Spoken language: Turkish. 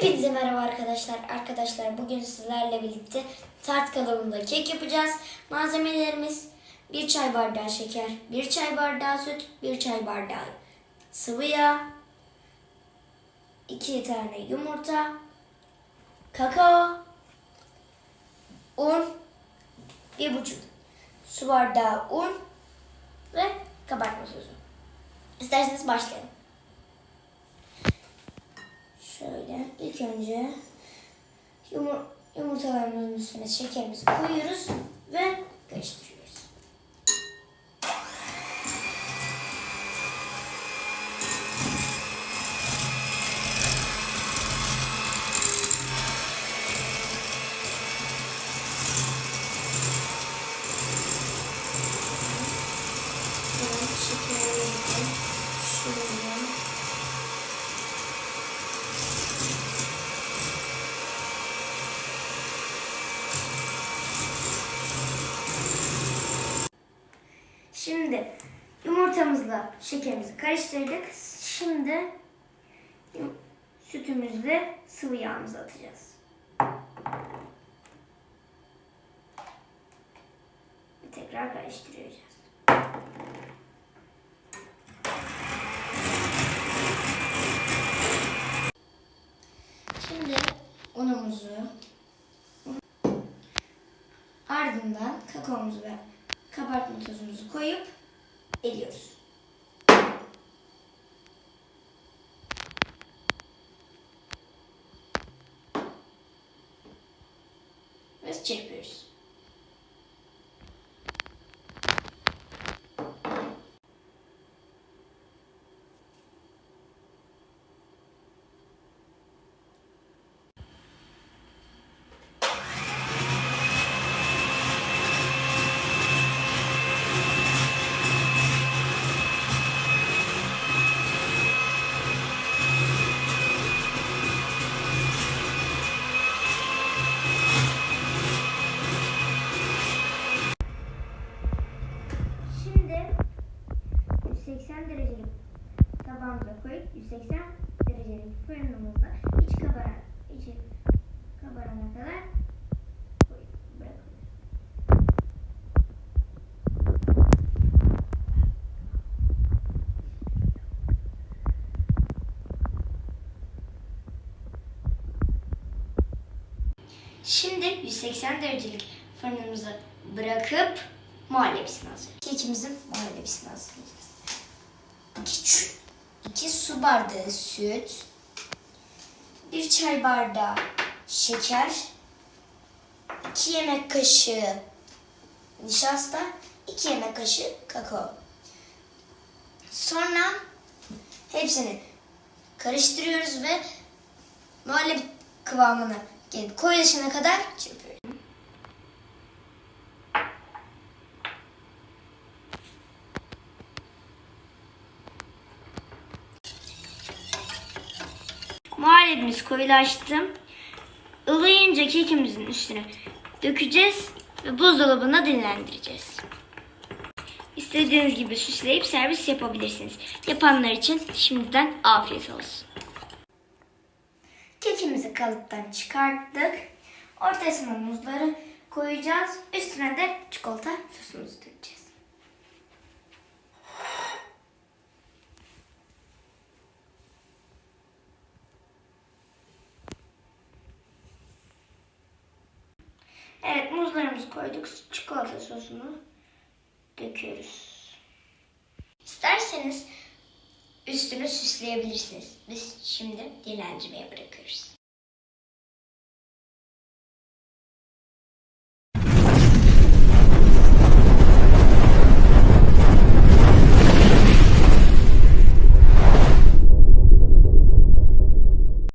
Hepinize merhaba arkadaşlar. Arkadaşlar bugün sizlerle birlikte tart kalıbında kek yapacağız. Malzemelerimiz 1 çay bardağı şeker, 1 çay bardağı süt, 1 çay bardağı sıvı yağ, 2 tane yumurta, kakao, un, 1,5 su bardağı un ve kabartma tozu. İsterseniz başlayalım. Şöyle ilk önce yumur yumurtalarımızın üstüne şekerimizi koyuyoruz ve karıştırıyoruz. Şimdi yumurtamızla şekerimizi karıştırdık. Şimdi sütümüzle sıvı yağımızı atacağız. Ve tekrar karıştıracağız. Şimdi unumuzu ardından kakaomuzu ve kabartma tozumuzu koyup eliyoruz. Ve çırpıyoruz. 180 derecelik tabağımıza koyup 180 derecelik fırınımızda iç kabaran, içi kabarana kadar koyup. Şimdi 180 derecelik fırınımızı bırakıp muhallebisini hazırlayacağız. Kekimizin muhallebisini hazırlayacağız. 2, 2 su bardağı süt, 1 çay bardağı şeker, 2 yemek kaşığı nişasta, 2 yemek kaşığı kakao. Sonra hepsini karıştırıyoruz ve muhallebi kıvamına gelip koyulaşana kadar çırpıyoruz. Muhallebimiz koyulaştı. Ilayınca kekimizin üstüne dökeceğiz ve buzdolabında dinlendireceğiz. İstediğiniz gibi süsleyip servis yapabilirsiniz. Yapanlar için şimdiden afiyet olsun. Kekimizi kalıptan çıkarttık. Ortasına muzları koyacağız. Üstüne de çikolata sosumuzu dökeceğiz. Muzlarımızı koyduk. Çikolata sosunu döküyoruz. İsterseniz üstünü süsleyebilirsiniz. Biz şimdi dinlendirmeye bırakıyoruz.